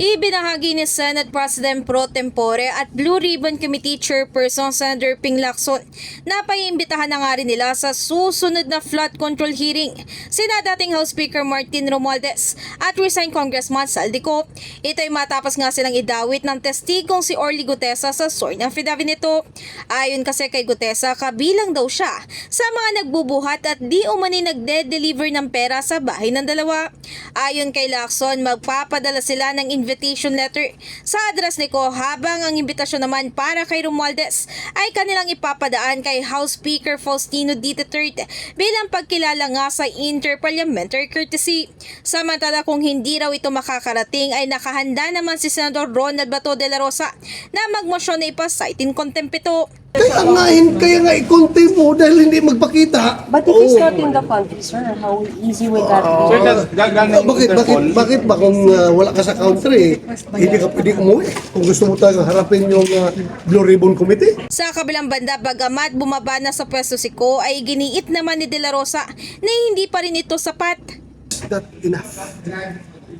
Ibinahagi ni Senate President Pro Tempore at Blue Ribbon Committee Chairperson Senator Ping Lacson na paiimbitahan na nga rin nila sa susunod na flood control hearing sina dating House Speaker Martin Romualdez at resigned Congressman Saldico. Ito ay matapos nga silang idawit ng testigong si Orly Gutesa sa soy ng affidavit nito. Ayon kasi kay Gutesa, kabilang daw siya sa mga nagbubuhat at di umani nagde-deliver ng pera sa bahay ng dalawa. Ayon kay Lacson, magpapadala sila ng invitation letter sa address ni Ko habang ang imbitasyon naman para kay Romualdez ay kanilang ipapadaan kay House Speaker Faustino D. III bilang pagkilala nga sa interparliamentary courtesy. Samantala kung hindi raw ito makakarating ay nakahanda naman si Senador Ronald Bato de la Rosa na magmosyon na ipasight in contempt ito. Kaya nga, hin- kaya nga ikonti mo dahil hindi magpakita. But if he's Oo. not in the country, sir, how easy would that Oh. be? Sir, gag- gagana Ah, bakit, bakit, bakit ba kung ah, wala ka sa country, hindi ka pwede umuwi? Kung gusto mo talagang harapin yung ah, Blue Ribbon Committee? Sa kabilang banda, bagamat bumaba na sa pwesto si Ko, ay giniit naman ni De La Rosa na hindi pa rin ito sapat. It's not enough.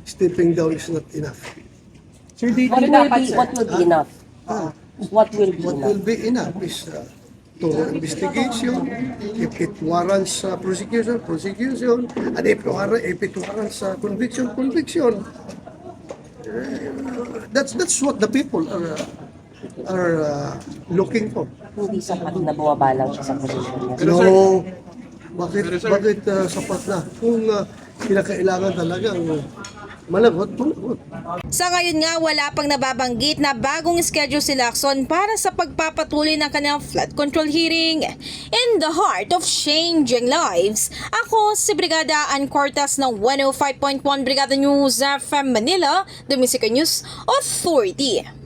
Stepping down is not enough. What will be, what will be enough? What will be What enough? will be enough is uh, thorough investigation, if it warrants uh, prosecution, prosecution, and if, war- if it warrants uh, conviction, conviction. Uh, that's that's what the people are uh, are uh, looking for. Hindi sapat na bumaba lang siya sa position niya. No, bakit bakit uh, sapat na? Kung uh, kinakailangan talagang managot, managot. Sa ngayon nga, wala pang nababanggit na bagong schedule si Lacson para sa pagpapatuloy ng kanyang flood control hearing. In the heart of changing lives, ako si Brigada Ann Cortas ng 105.1 Brigada News FM Manila, the Music News Authority.